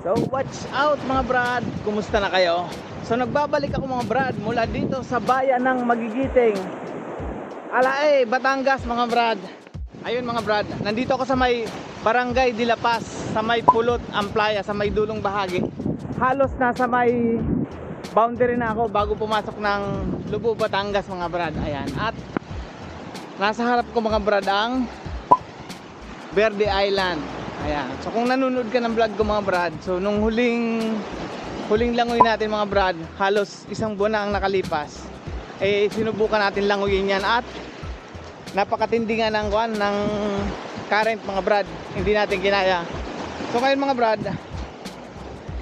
So watch out mga brad, kumusta na kayo? So nagbabalik ako mga brad mula dito sa bayan ng Magigiting. Alae, Batangas mga brad. Ayun mga brad, nandito ako sa may Barangay de la Paz Sa may Pulot, Amplaya, sa may dulong bahagi. Halos nasa may boundary na ako bago pumasok ng Lubo, Batangas mga brad. Ayan, at nasa harap ko mga brad ang Verde Island. Ayan. So kung nanonood ka ng vlog ko mga brad, so nung huling huling langoy natin mga brad, halos isang buwan na ang nakalipas. Eh sinubukan natin langoyin yan at napakatindi nga ng kwan ng current mga brad. Hindi natin kinaya. So ngayon mga brad,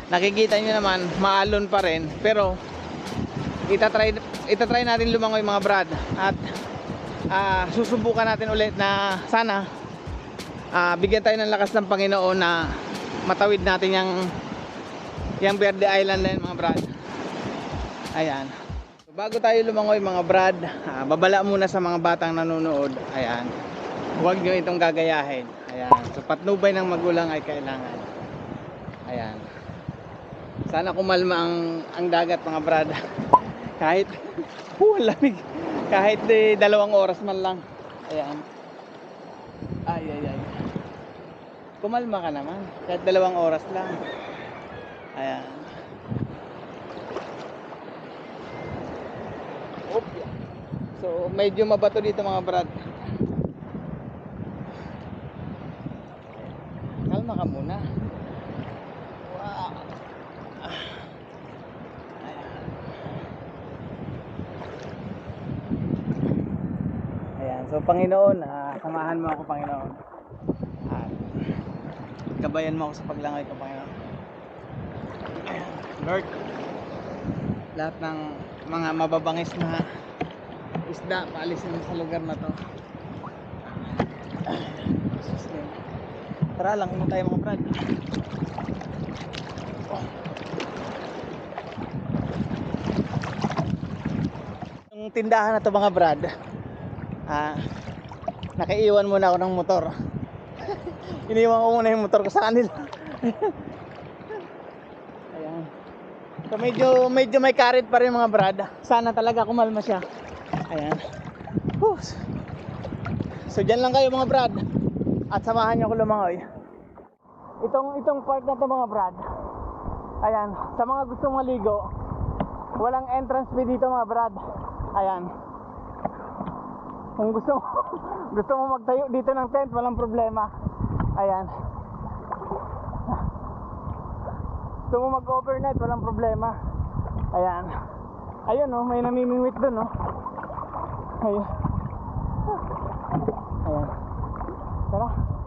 nakikita nyo naman, maalon pa rin. Pero itatry, itatry natin lumangoy mga brad. At ah, susubukan natin ulit na sana ah, bigyan tayo ng lakas ng Panginoon na matawid natin yung yung Verde Island na yun mga brad. Ayan. Bago tayo lumangoy mga brad ah, babala muna sa mga batang nanonood. Ayan. Huwag nyo itong gagayahin. Ayan. So patnubay ng magulang ay kailangan. Ayan. Sana kumalma ang, ang dagat mga brad. Kahit oh, lamig kahit eh, dalawang oras man lang. Ayan ay, ay, ay. Kumalma ka naman. Kahit dalawang oras lang. Ayan. So, medyo mabato dito mga brad. Kalma ka muna. Wow. Ayan. So, Panginoon, ah, samahan mo ako, Panginoon. At gabayan mo ako sa paglangoy ko, Panginoon. Lord, lahat ng mga mababangis na isda, paalisin mo sa lugar na to. Tara lang, ino tayo mga brad. Yung tindahan na to mga brad, ah, nakaiwan muna ako ng motor. Iniwan ko muna yung motor ko sa kanila. Ayan. So medyo, medyo may karit pa rin mga brad. Sana talaga kumalma siya. Ayan. Whew. So dyan lang kayo mga brad. At samahan niyo ako lumangoy. Itong, itong part na to mga brad. Ayan. Sa mga gustong maligo, walang entrance fee dito mga brad. Ayan. Kung gusto gusto mo magtayo dito ng tent, walang problema. Ayan. Gusto mo mag-overnight, walang problema. Ayan. Ayun oh, may namimingwit dun oh. Ayun. Ayan. Tara.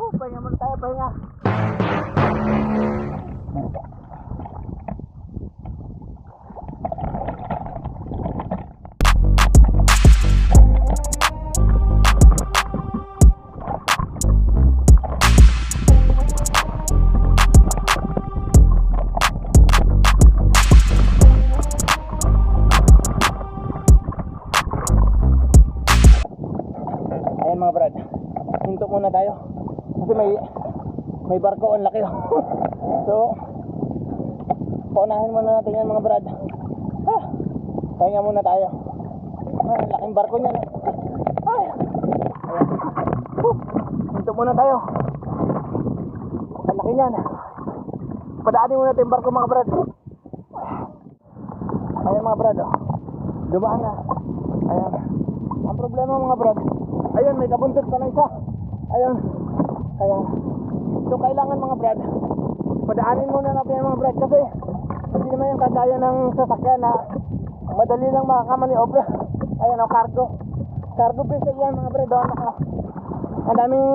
Oh, pahinga muna tayo. Barko ang laki. oh. so paunahin muna natin yan mga brad. Ah, pahinga muna tayo. Ah, laking barko niyan. oh. Ay. Huh. Muna tayo. Ang laki niyan. Padaanin muna natin barko mga brad. Ayan mga brad. Oh. Dumaan na. Ayan. Ang problema mga brad, ayun may kabuntot pa na isa. Ayun. Ayan. So kailangan mga brad, Padaanin muna natin yung mga brad kasi hindi naman yung kagaya ng sasakyan na madali lang makakamaniobra. Ayan o, cargo. Cargo vessel yan mga brad. Doon naka. Ang daming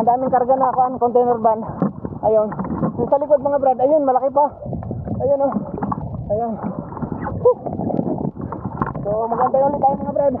ang daming karga na ako, container van. Ayun. Yung sa likod mga brad, ayun, malaki pa. Ayun o. Ayun. Whew. So, magantay ulit tayo mga brad.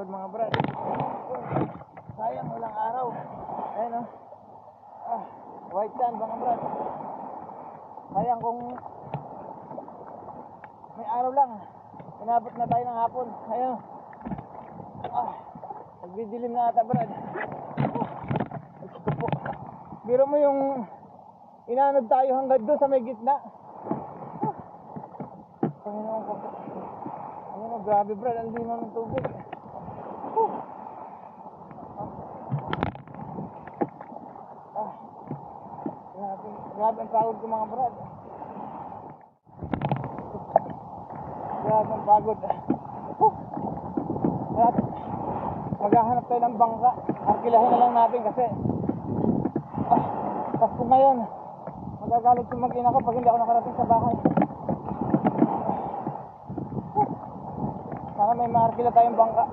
Pagod mga brad. Sayang walang araw. Ayun oh. Ah, white sand mga brad. Sayang kung may araw lang. Inabot na tayo ng hapon. Ayun. Ah, nagdidilim na ata brad. Po. Biro mo yung inanod tayo hanggang doon sa may gitna. Ah, Panginoon ko oh, grabe brad, ang linaw ng tubig. Grabe, ang pagod ko mga brad. Grabe ang pagod. At maghahanap tayo ng bangka. Arkilahin na lang natin kasi ah, Pasko ngayon. Magagalit yung mag-ina ko pag hindi ako nakarating sa bahay. Sana may maarkila tayong bangka.